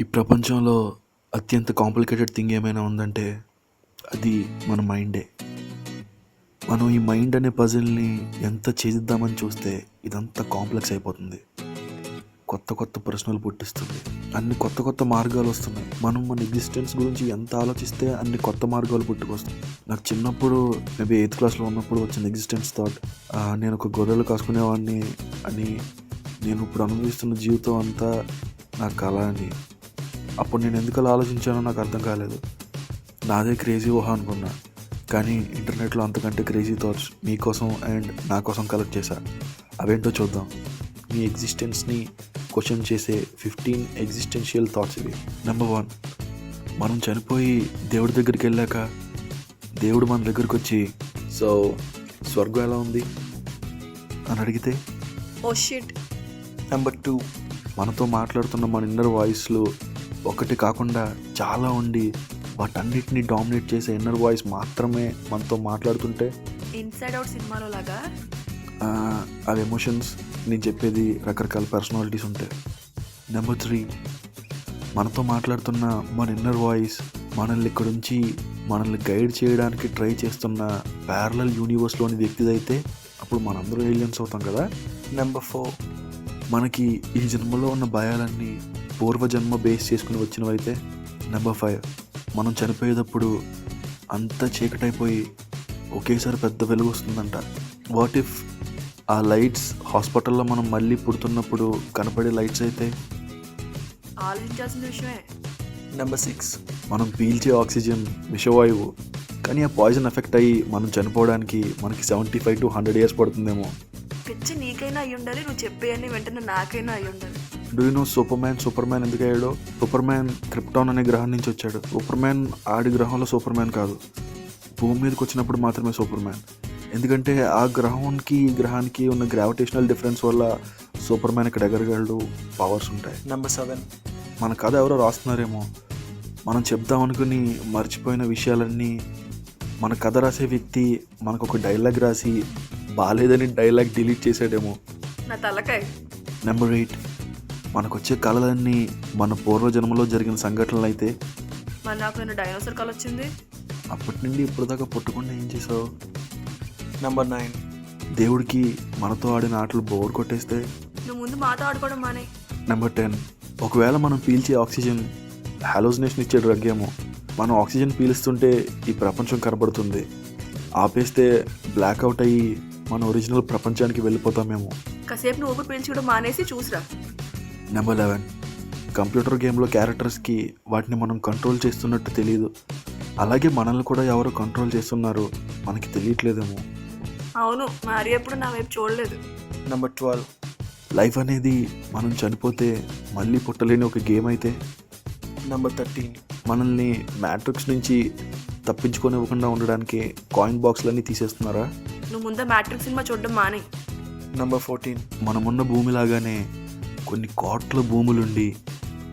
ఈ ప్రపంచంలో అత్యంత కాంప్లికేటెడ్ థింగ్ ఏమైనా ఉందంటే అది మన మైండే. మనం ఈ మైండ్ అనే పజిల్ని ఎంత ఛేదిద్దామని చూస్తే ఇదంతా కాంప్లెక్స్ అయిపోతుంది. కొత్త కొత్త ప్రశ్నలు పుట్టిస్తుంది అన్ని కొత్త కొత్త మార్గాలు వస్తున్నాయి. మనం మన ఎగ్జిస్టెన్స్ గురించి ఎంత ఆలోచిస్తే అన్ని కొత్త మార్గాలు పుట్టుకొస్తాయి. నాకు చిన్నప్పుడు మేబీ ఎయిత్ క్లాస్లో ఉన్నప్పుడు వచ్చిన ఎగ్జిస్టెన్స్ థాట్ నేను ఒక గొర్రెలు కాసుకునేవాడిని అని నేను ఇప్పుడు అనుభవిస్తున్న జీవితం అంతా నా కళ అని. అప్పుడు నేను ఎందుకు అలా ఆలోచించానో నాకు అర్థం కాలేదు. నాదే క్రేజీ ఊహ అనుకున్నా. కానీ ఇంటర్నెట్లో అంతకంటే క్రేజీ థాట్స్ మీకోసం అండ్ నా కోసం కలెక్ట్ చేశా. అవేంటో చూద్దాం. మీ ఎగ్జిస్టెన్స్ని క్వశ్చన్ చేసే ఫిఫ్టీన్ ఎగ్జిస్టెన్షియల్ థాట్స్ ఇవి. నెంబర్ వన్ మనం చనిపోయి దేవుడి దగ్గరికి వెళ్ళాక దేవుడు మన దగ్గరికి వచ్చి సో స్వర్గం ఎలా ఉంది? అని అడిగితే ఓ షిట్. నెంబర్ టూ మనతో మాట్లాడుతున్న మన ఇన్నర్ వాయిస్లు ఒకటి కాకుండా చాలా ఉండి వాటన్నిటిని డామినేట్ చేసే ఇన్నర్ వాయిస్ మాత్రమే మనతో మాట్లాడుతుంటే ఇన్సైడ్ అవుట్ సినిమాలో లాగా? అవి ఎమోషన్స్ నేను చెప్పేది రకరకాల పర్సనాలిటీస్ ఉంటాయి. నెంబర్ త్రీ మనతో మాట్లాడుతున్న మన ఇన్నర్ వాయిస్ మనల్ని ఇక్కడ నుంచి మనల్ని గైడ్ చేయడానికి ట్రై చేస్తున్న ప్యారలల్ యూనివర్స్లోని వ్యక్తిదైతే అప్పుడు మనందరూ ఏలియన్స్ అవుతాం కదా? నెంబర్ ఫోర్ మనకి ఈ జన్మలో ఉన్న భయాలన్నీ పూర్వజన్మ బేస్ చేసుకుని వచ్చినవైతే నెంబర్ ఫైవ్ మనం చనిపోయేటప్పుడు అంతా చీకటైపోయి ఒకేసారి పెద్ద వెలుగు వస్తుందంట. వాట్ ఇఫ్ ఆ లైట్స్ హాస్పిటల్లో మనం మళ్ళీ పుడుతున్నప్పుడు కనపడే లైట్స్ అయితే ఆలోచించాల్సిన విషయమే. నెంబర్ సిక్స్ మనం పీల్చే ఆక్సిజన్ విషవాయువు. కానీ ఆ పాయిజన్ ఎఫెక్ట్ అయ్యి మనం చనిపోవడానికి మనకి seventy five to hundred years పడుతుందేమో. పిచ్చి నీకైనా అయి ఉండాలి నువ్వు చెప్పేయని వెంటనే నాకైనా అయి ఉండాలి. Do you know Superman Superman ఎందుకు అయ్యాడో? సూపర్ మ్యాన్ క్రిప్టాన్ అనే గ్రహం నుంచి వచ్చాడు. సూపర్ మ్యాన్ ఆడి గ్రహంలో సూపర్ మ్యాన్ కాదు. భూమి మీదకి వచ్చినప్పుడు మాత్రమే సూపర్ మ్యాన్ ఎందుకంటే ఆ గ్రహానికి ఈ గ్రహానికి ఉన్న గ్రావిటేషనల్ డిఫరెన్స్ వల్ల సూపర్ మ్యాన్ ఇక్కడ ఎగరగలడు పవర్స్ ఉంటాయి. నెంబర్ సెవెన్ మన కథ ఎవరో రాస్తున్నారేమో. మనం చెప్దాం అనుకుని మర్చిపోయిన విషయాలన్నీ మన కథ రాసే వ్యక్తి మనకు ఒక డైలాగ్ రాసి బాగాలేదని డైలాగ్ డిలీట్ చేసాడేమో నా తలకాయ. నెంబర్ ఎయిట్ మనకు వచ్చే కళలన్నీ మన పూర్వజన్మలో జరిగిన సంఘటనలు అయితే మరి నాకు నేను డైనోసార్ కాల్ వచ్చింది అప్పటి నుండి ఇప్పుడు దాకా పుట్టకుండా ఏం చేసావు? నెంబర్ నైన్ దేవుడికి మనతో ఆడిన ఆటలు బోర్ కొట్టేస్తే? నువ్వు ముందు మాతో ఆడుకోవడం మానే. నెంబర్ టెన్ ఒకవేళ మనం పీల్చే ఆక్సిజన్ హాలోజినేషన్ ఇచ్చే డ్రగ్ ఏమో మనం ఆక్సిజన్ పీలుస్తుంటే ఈ ప్రపంచం కనబడుతుంది. ఆపేస్తే బ్లాక్అవుట్ అయ్యి మన ఒరిజినల్ ప్రపంచానికి వెళ్ళిపోతామేమో. కాసేపు నువ్వు పీల్చుకోవడం మానేసి చూసిరా. నెంబర్ లెవెన్ కంప్యూటర్ గేమ్లో క్యారెక్టర్స్కి వాటిని మనం కంట్రోల్ చేస్తున్నట్టు తెలియదు అలాగే మనల్ని కూడా ఎవరు కంట్రోల్ చేస్తున్నారు మనకి తెలియట్లేదేమో. అవును మరి ఎప్పుడు నా వైపు చూడలేదు. నెంబర్ ట్వెల్వ్ లైఫ్ అనేది మనం చనిపోతే మళ్ళీ పుట్టలేని ఒక గేమ్ అయితే. నెంబర్ థర్టీన్ మనల్ని మ్యాట్రిక్స్ నుంచి తప్పించుకోనివ్వకుండా ఉండడానికి కాయిన్ బాక్స్లన్నీ తీసేస్తున్నారా? నువ్వు ముందే మ్యాట్రిక్ సినిమా చూడడం మానే. నెంబర్ ఫోర్టీన్ మనమున్న భూమిలాగానే కొన్ని కోట్ల భూములుండి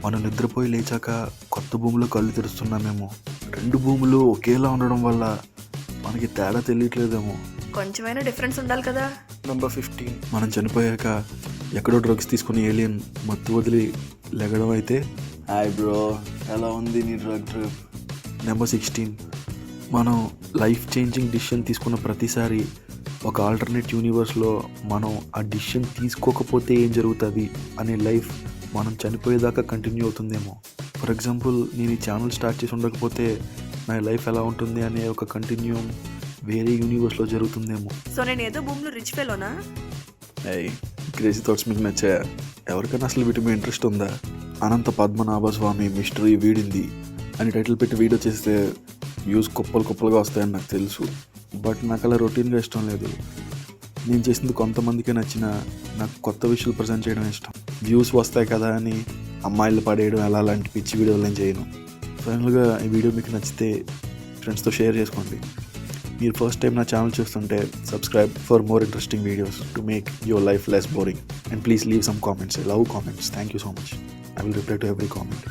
మనం నిద్రపోయి లేచాక కొత్త భూమిలో కళ్ళు తెరుస్తున్నామేమో. రెండు భూములు ఒకేలా ఉండడం వల్ల మనకి తేడా తెలియట్లేదేమో. కొంచెమైనా డిఫరెన్స్ ఉండాలి కదా. నెంబర్ ఫిఫ్టీన్ మనం చనిపోయాక ఎక్కడో డ్రగ్స్ తీసుకుని ఏలియన్ మత్తు వదిలి లెగడం అయితే హాయ్ బ్రో ఎలా ఉంది నీ డ్రగ్ ట్రిప్ నెంబర్ సిక్స్టీన్ మనం లైఫ్ చేంజింగ్ డిసిషన్ తీసుకున్న ప్రతిసారి ఒక ఆల్టర్నేట్ యూనివర్స్లో మనం ఆ డిసిషన్ తీసుకోకపోతే ఏం జరుగుతుంది అనే లైఫ్ మనం చనిపోయేదాకా కంటిన్యూ అవుతుందేమో. ఫర్ ఎగ్జాంపుల్ నేను ఈ ఛానల్ స్టార్ట్ చేసి ఉండకపోతే నా లైఫ్ ఎలా ఉంటుంది అనే ఒక కంటిన్యూ వేరే యూనివర్స్లో జరుగుతుందేమో. సో నేను ఏదో భూమిలో రిచ్ ఫెలోనా ఏయ్ క్రేజీ థాట్స్ మీకు నచ్చాయా ఎవరికైనా అసలు వీటి మీద ఇంట్రెస్ట్ ఉందా? అనంత పద్మనాభ స్వామి మిస్టరీ వీడింది అని టైటిల్ పెట్టి వీడియో చేస్తే వ్యూస్ కుప్పలు కుప్పలుగా వస్తాయని నాకు తెలుసు. బట్ నాకు అలా రొటీన్గా ఇష్టం లేదు. నేను చేసింది కొంతమందికే నచ్చిన నాకు కొత్త విషయాలు ప్రజెంట్ చేయడం ఇష్టం. వ్యూస్ వస్తాయి కదా అని అమ్మాయిలు పడేయడం ఎలా అలాంటి పిచ్చి వీడియోలు నేను చేయను. ఫైనల్గా ఈ వీడియో మీకు నచ్చితే ఫ్రెండ్స్తో షేర్ చేసుకోండి. మీరు ఫస్ట్ టైం నా ఛానల్ చూస్తుంటే subscribe for more interesting videos to make your life less boring and please leave some comments love comments thank you so much I will reply to every comment